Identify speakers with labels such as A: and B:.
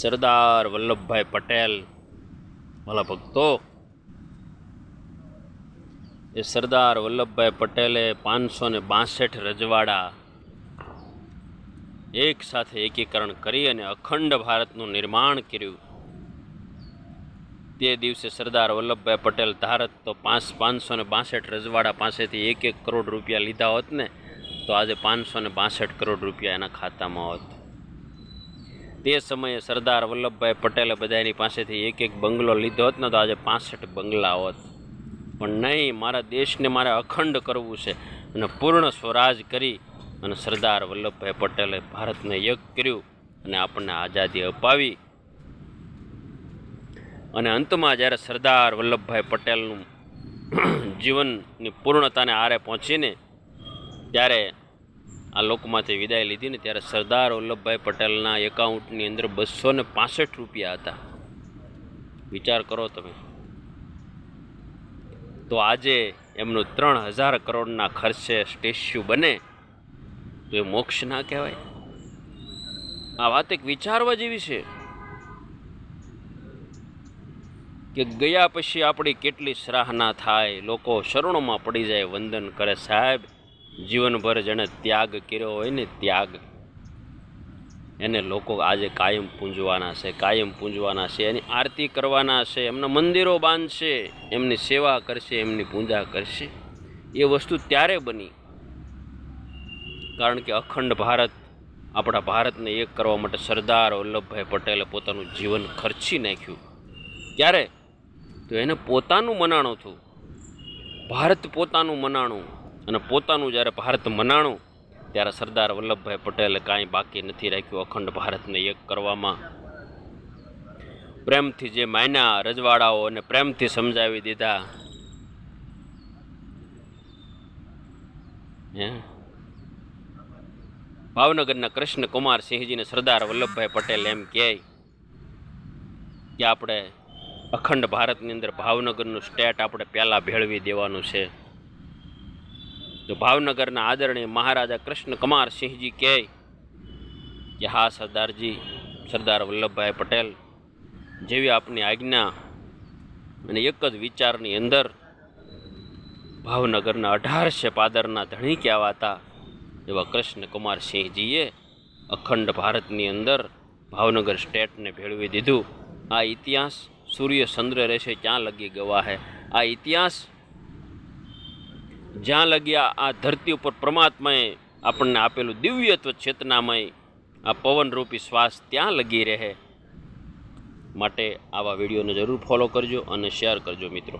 A: સરદાર વલ્લભભાઈ પટેલ મારા ભક્તો. એ સરદાર વલ્લભભાઈ પટેલે પાંચસો ને બાસઠ રજવાડા એક સાથે એકીકરણ કરી અને અખંડ ભારતનું નિર્માણ કર્યું. તે દિવસે સરદાર વલ્લભભાઈ પટેલ ધારત તો પાંચ, પાંચસો ને બાસઠ રજવાડા પાસેથી એક એક કરોડ રૂપિયા લીધા હોત ને, તો આજે પાંચસો ને બાસઠ કરોડ રૂપિયા એના ખાતામાં હોત. તે સમયે સરદાર વલ્લભભાઈ પટેલે બધાની પાસેથી એક એક બંગલો લીધો હોત ને તો આજે પાસઠ બંગલા હોત. પણ નહીં, મારા દેશને મારે અખંડ કરવું છે અને પૂર્ણ સ્વરાજ કરી અને સરદાર વલ્લભભાઈ પટેલે ભારતને યજ્ઞ કર્યું અને આપણને આઝાદી અપાવી. અને અંતમાં જ્યારે સરદાર વલ્લભભાઈ પટેલનું જીવનની પૂર્ણતાને આરે પહોંચીને ત્યારે આ લોકમાંથી વિદાય લીધી ને ત્યારે સરદાર વલ્લભભાઈ પટેલના એકાઉન્ટની અંદર બસો ને પાસઠ રૂપિયા હતા. વિચાર કરો તમે. તો આજે એમનું ત્રણ હજાર કરોડના ખર્ચે સ્ટેચ્યુ બને, તો એ મોક્ષ ના કહેવાય? આ વાત એક વિચારવા જેવી છે. કે ગયા પછી આપણી કેટલી સરાહના થાય, લોકો શરણોમાં પડી જાય, વંદન કરે સાહેબ. જીવનભર જેણે ત્યાગ કર્યો હોય ને ત્યાગ, એને લોકો આજે કાયમ પૂંજવાના છે, કાયમ પૂંજવાના છે, એની આરતી કરવાના છે, એમના મંદિરો બાંધશે, એમની સેવા કરશે, એમની પૂજા કરશે. એ વસ્તુ ત્યારે બની. કારણ કે અખંડ ભારત, આપણા ભારતને એક કરવા માટે સરદાર વલ્લભભાઈ પટેલે પોતાનું જીવન ખર્ચી નાખ્યું. ક્યારે? તો એને પોતાનું મનાણું હતું ભારત પોતાનું મનાણું. અને પોતાનું જ્યારે ભારત મનાણું, ત્યારે સરદાર વલ્લભભાઈ પટેલે કાંઈ બાકી નથી રાખ્યું અખંડ ભારતને એક કરવામાં. પ્રેમથી જે માયના રજવાડાઓ અને પ્રેમથી સમજાવી દીધા. ભાવનગરના કૃષ્ણ કુમાર સિંહજીને સરદાર વલ્લભભાઈ પટેલ એમ કહે કે આપણે અખંડ ભારતની અંદર ભાવનગરનું સ્ટેટ આપણે પહેલાં ભેળવી દેવાનું છે. તો ભાવનગરના આદરણીય મહારાજા કૃષ્ણ કુમાર સિંહજી કહે કે, હા, સરદારજી, સરદાર વલ્લભભાઈ પટેલ, જેવી આપની આજ્ઞા અને એક જ વિચારની અંદર ભાવનગરના અઢારસે પાદરના ધણી કહેવાતા એવા કૃષ્ણ કુમારસિંહજીએ અખંડ ભારતની અંદર ભાવનગર સ્ટેટને ભેળવી દીધું. આ ઇતિહાસ સૂર્ય ચંદ્ર રહેશે, ક્યાં લગી ગવા હે આ ઇતિહાસ જ્યાં લગ્યા આ ધરતી ઉપર પરમાત્માએ આપણને આપેલું દિવ્યત્વ ચેતનામય, આ પવનરૂપી શ્વાસ ત્યાં લગી રહે. માટે આવા વિડીયોને જરૂર ફોલો કરજો અને શેર કરજો મિત્રો.